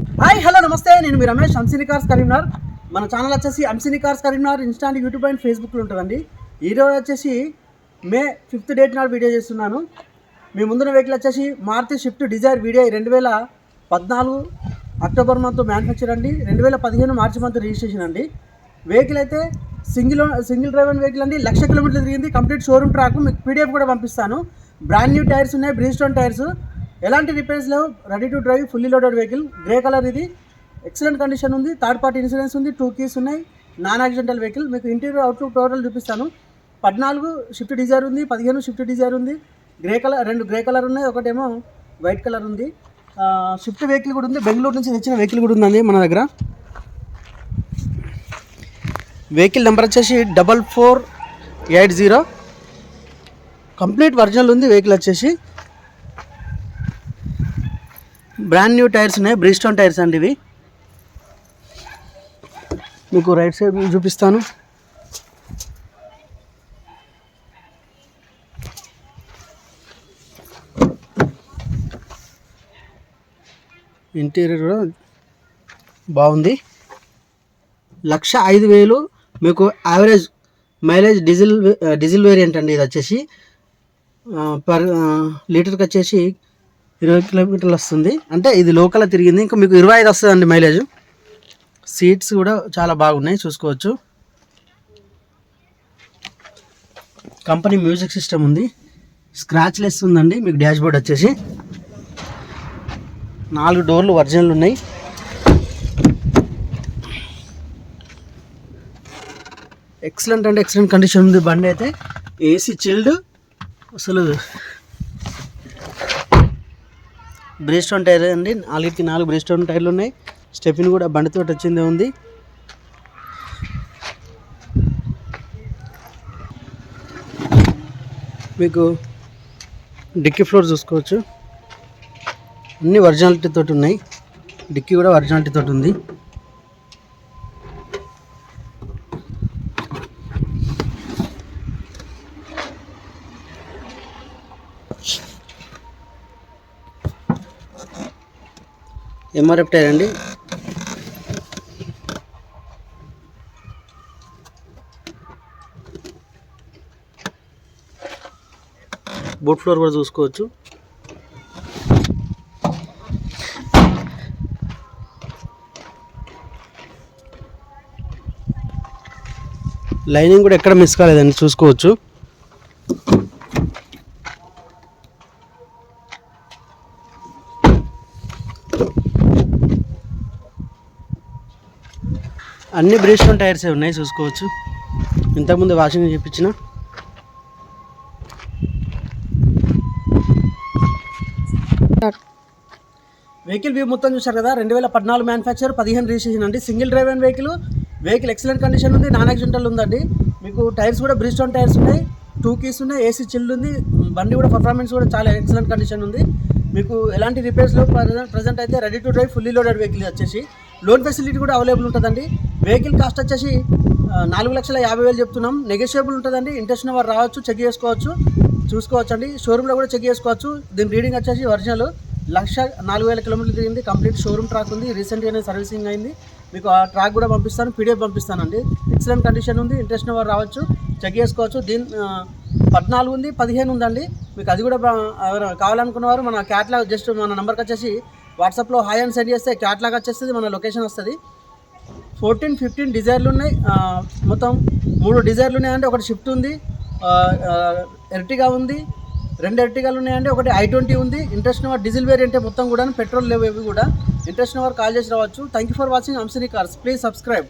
Hi hello నమస్తే. నేను మీ రమేష్ అంసిని కార్స్ కరీంనగర్ మన ఛానల్ వచ్చేసి Amsini cars Karimnagar instant YouTube and ఫేస్బుక్లో ఉంటుందండి. ఈరోజు వచ్చేసి మే ఫిఫ్త్ డేట్ నాడు వీడియో చేస్తున్నాను. మీ ముందున్న వెహికల్ వచ్చేసి మారుతి షిఫ్ట్ డిజైర్ వీడియో రెండు వేల పద్నాలుగు అక్టోబర్ మంత్ మ్యానుఫ్యాక్చర్ అండి. రెండు వేల పదిహేను మార్చి మంత్ రిజిస్ట్రేషన్ అండి. వెహికల్ అయితే సింగిల్ సింగిల్ డ్రైవర్ వెహికల్ అండి. లక్ష కిలోమీటర్లు తిరిగింది. కంప్లీట్ షోరూమ్ ట్రాక్ మీకు పీడిఎఫ్ కూడా పంపిస్తాను. బ్రాండ్ న్యూ టైర్స్ ఉన్నాయి బ్రీస్టోన్ టైర్స్ ఎలాంటి రిపేర్స్ లేవు. Ready to drive fully loaded vehicle grey colour ఇది. ఎక్సలెంట్ కండిషన్ ఉంది. థర్డ్ పార్టీ ఇన్సూరెన్స్ ఉంది. టూ కీస్ ఉన్నాయి. నాన్ యాక్సిడెంటల్ వెహికల్ మీకు ఇంటీరియర్ అవుట్లుక్ టోటల్ చూపిస్తాను. పద్నాలుగు షిఫ్ట్ డిజైర్ ఉంది. పదిహేను షిఫ్ట్ డిజైర్ ఉంది. గ్రే కలర్ రెండు గ్రే కలర్ ఉన్నాయి. ఒకటేమో వైట్ కలర్ ఉంది. షిఫ్ట్ వెహికల్ కూడా ఉంది. బెంగళూరు నుంచి తెచ్చిన వెహికల్ కూడా ఉందండి మన దగ్గర. వెహికల్ నెంబర్ వచ్చేసి double four eight zero complete original ఉంది. వెహికల్ వచ్చేసి బ్రాండ్ న్యూ టైర్స్ ఉన్నాయి బ్రిస్టోన్ టైర్స్ అండి ఇవి. మీకు రైట్ సైడ్ చూపిస్తాను. ఇంటీరియర్ కూడా బాగుంది. లక్ష ఐదు వేలు మీకు average mileage diesel diesel variant అండి ఇది వచ్చేసి. పర్ లీటర్కి వచ్చేసి ఇరవై కిలోమీటర్లు వస్తుంది. అంటే ఇది లోకల్ తిరిగింది. ఇంకా మీకు ఇరవై ఐదు వస్తుంది అండి మైలేజ్. సీట్స్ కూడా చాలా బాగున్నాయి చూసుకోవచ్చు. కంపెనీ మ్యూజిక్ సిస్టమ్ ఉంది. స్క్రాచ్ లెస్ ఉందండి మీకు డాష్ బోర్డ్ వచ్చేసి. నాలుగు డోర్లు ఒరిజినల్ ఉన్నాయి. ఎక్సలెంట్ అంటే ఎక్సలెంట్ కండిషన్ ఉంది బండి అయితే. ఏసీ చిల్డ్ అసలు బ్రేస్టోన్ టైర్ అండి. నాలుగుకి నాలుగు బ్రేస్టోన్ టైర్లు ఉన్నాయి. స్టెఫిన్ కూడా బండితో వచ్చిందే ఉంది. మీకు డిక్కీ ఫ్లోర్ చూసుకోవచ్చు. అన్ని ఒరిజినాలిటీ తోటి ఉన్నాయి. డిక్కీ కూడా ఒరిజినాలిటీ తోటి ఉంది. ఎంఆర్ఎఫ్ టైర్ అండి. బూట్ ఫ్లోర్ కూడా చూసుకోవచ్చు. లైనింగ్ కూడా ఎక్కడ మిస్ కాలేదండి చూసుకోవచ్చు. అన్ని బ్రేస్టోన్ టైర్స్ ఉన్నాయి చూసుకోవచ్చు. ఇంతకుముందు వాషింగ్ చేయించిన వెహికల్ వ్యూ మొత్తం చూశారు కదా రెండు వేల పద్నాలుగు మ్యానుఫ్యాక్చర్ పదిహేను రిజిస్ట్రేషన్ అండి. Single drive and vehicle vehicle excellent condition ఉంది నాన్ యాక్సిడెంటల్ ఉందండి. మీకు టైర్స్ కూడా బ్రిస్టోన్ టైర్స్ ఉన్నాయి టూ కీస్ ఉన్నాయి ఏసీ చిల్డ్ ఉంది బండి కూడా పర్ఫార్మెన్స్ కూడా చాలా ఎక్సలెంట్ కండిషన్ ఉంది. మీకు ఎలాంటి రిపేర్స్లో ప్రజెంట్ అయితే ready to drive fully loaded vehicle వచ్చేసి. లోన్ ఫెసిలిటీ కూడా అవైలబుల్ ఉంటుందండి. వెహికల్ కాస్ట్ వచ్చేసి నాలుగు లక్షల యాభై వేలు చెప్తున్నాం. నెగోషియబుల్ ఉంటుందండి. ఇంట్రెస్ట్ వారు రావచ్చు చెక్ చేసుకోవచ్చు చూసుకోవచ్చు అండి షోరూమ్లో కూడా చెక్ చేసుకోవచ్చు. దీని రీడింగ్ వచ్చేసి ఒరిజినల్ లక్ష నాలుగు వేల కిలోమీటర్లు తిరిగింది. కంప్లీట్ షోరూమ్ ట్రాక్ ఉంది. రీసెంట్గానే సర్వీసింగ్ అయింది. మీకు ఆ ట్రాక్ కూడా పంపిస్తాను. పీడిఎఫ్ పంపిస్తానండి. ఎక్సలెంట్ కండిషన్ ఉంది. ఇంట్రెస్ట్ వారు రావచ్చు చెక్ చేసుకోవచ్చు. దీని పద్నాలుగు ఉంది పదిహేను ఉందండి. మీకు అది కూడా కావాలనుకున్న వారు మన క్యాట్లాగ్ జస్ట్ మన నెంబర్కి వచ్చేసి వాట్సాప్లో హాయ్ అని సెండ్ చేస్తే క్యాట్లాగ్ వచ్చేస్తుంది మన లొకేషన్ వస్తుంది. ఫోర్టీన్ ఫిఫ్టీన్ డిజైర్లు ఉన్నాయి. మొత్తం మూడు డిజైర్లు ఉన్నాయంటే ఒకటి షిఫ్ట్ ఉంది. ఎర్టిగా ఉంది. రెండు ఎర్టిగాలు ఉన్నాయండి ఒకటి ఐ ట్వంటీ ఉంది. ఇంట్రెస్ట్ నెంబర్ డీజిల్ వేరియంటే మొత్తం కూడా పెట్రోల్ లేవు ఇవి కూడా. ఇంట్రెస్ట్ నెంబర్ కాల్ చేసి రావచ్చు. థ్యాంక్ యూ ఫర్ వాచింగ్ అంశని కార్స్ ప్లీజ్ సబ్స్క్రైబ్